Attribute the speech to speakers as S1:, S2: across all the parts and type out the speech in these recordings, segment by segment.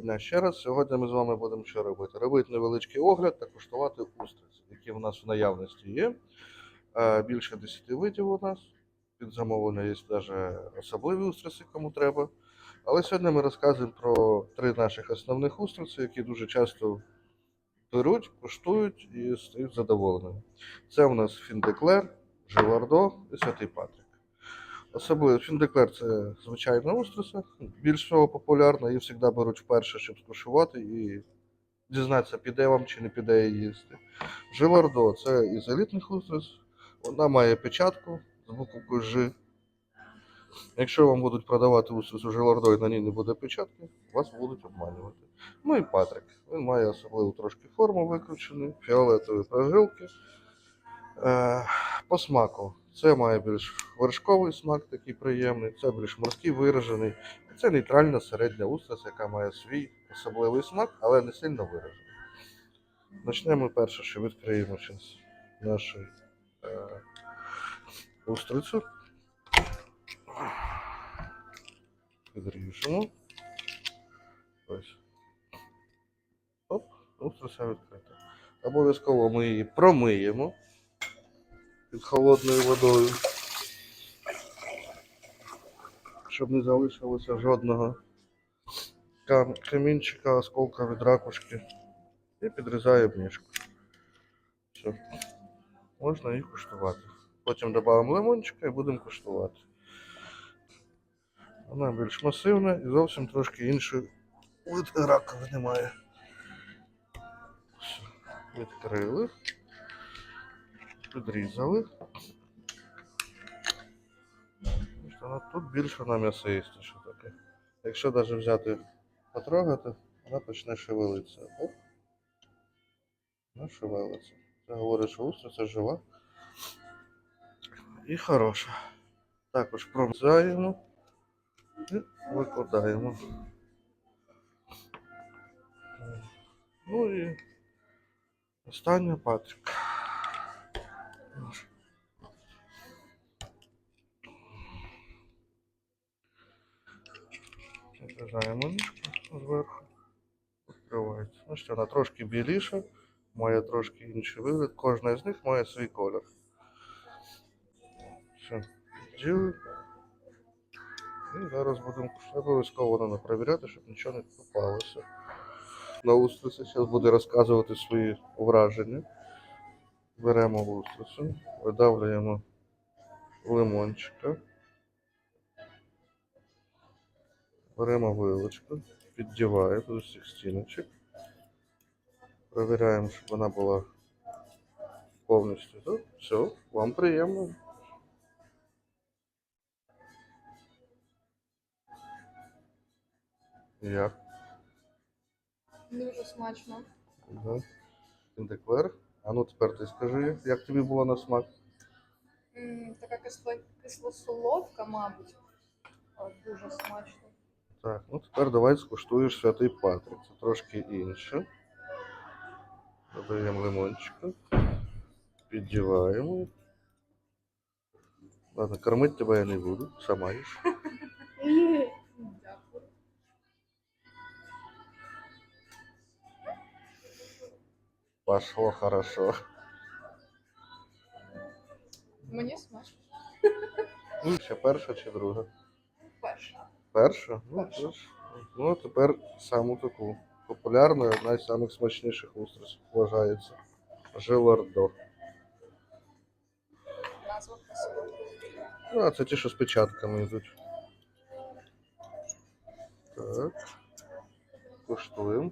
S1: Дня ще раз. Сьогодні ми з вами будемо що робити? Робити невеличкий огляд та куштувати устриці, які в нас в наявності є. Е, Більше 10 видів у нас. Під замовлення є навіть особливі устриці, кому треба. Але сьогодні ми розказуємо про три наших основних устриці, які дуже часто беруть, куштують і стають задоволеними. Це у нас фіндеклер, Желардо і Святий Патрик. Особливо фіндеклер це звичайна устрица, більш всього популярна, її завжди беруть вперше, щоб скушувати і дізнатися, піде вам чи не піде її їсти. Желардо це із елітних устриць, вона має печатку з буквою Ж. Якщо вам будуть продавати устрицю Желардо і на ній не буде печатки, вас будуть обманювати. Ну і Патрик. Він має особливу трошки форму викручену, фіолетові прожилки. Е, по смаку. Це має більш вершковий смак, такий приємний, це більш морський виражений. Це нейтральна середня устриця, яка має свій особливий смак, але не сильно виражений. Почнемо перше, що відкриємо зараз нашу е, устрицю. Відріжемо. Ось. Оп, устриця відкрита. Обов'язково ми її промиємо під холодною водою, щоб не залишилося жодного кам- камінчика, осколка від ракушки. І підрізаємо ніжку. Все. Можна їх куштувати. Потім додамо лимончика і будемо куштувати. Вона більш масивна і зовсім трошки інший вид раковини має. Відкрили підрізали. Тут більше на м'ясоїсте, що таке. Якщо навіть взяти потрогати, вона почне шевелитися. Оп. Вона шевелиться. Це говорить, що устриця жива і хороша. Також промзаємо і викладаємо. Ну і остання патрик. Відрізаємо ніжку зверху. Відкривається. Ну що, вона трошки біліша, має трошки інший вигляд. Кожна з них має свій колір. Все, підділи. І зараз будемо обов'язково вона перевіряти, щоб нічого не попалося. На устриці зараз буде розказувати свої враження. Беремо устрицю, видавлюємо лимончика. Беремо вилочку, піддіваємо з усіх стіночок. Провіряємо, щоб вона була повністю тут. Все, вам приємно. Як?
S2: Дуже смачно.
S1: Да. А ну тепер ти скажи, як тобі було на смак?
S2: М, Така кисло, кисло-солодка, мабуть. Дуже смачно.
S1: Так, ну тепер давай скуштуєш святий Патрик. Це трошки інше. Додаємо лимончика. Піддіваємо. Ладно, кормити тебе я не буду, сама їж. Пошло хорошо.
S2: Мені смачно.
S1: Ну, ще перша чи друга?
S2: Перше.
S1: Перша? Ну,
S2: Перша.
S1: тож. Ну, тепер саму таку популярну, і одна з самих смачніших устриць вважається. Желардо.
S2: Назва красива.
S1: Ну, а це ті, що з печатками йдуть. Так. Куштуємо.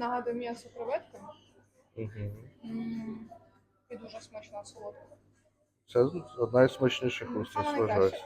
S2: Нагадую м'ясо креветками.
S1: Угу.
S2: М, І дуже смачна солодка.
S1: Це одна із смачніших устрій,
S2: Саме
S1: вважається.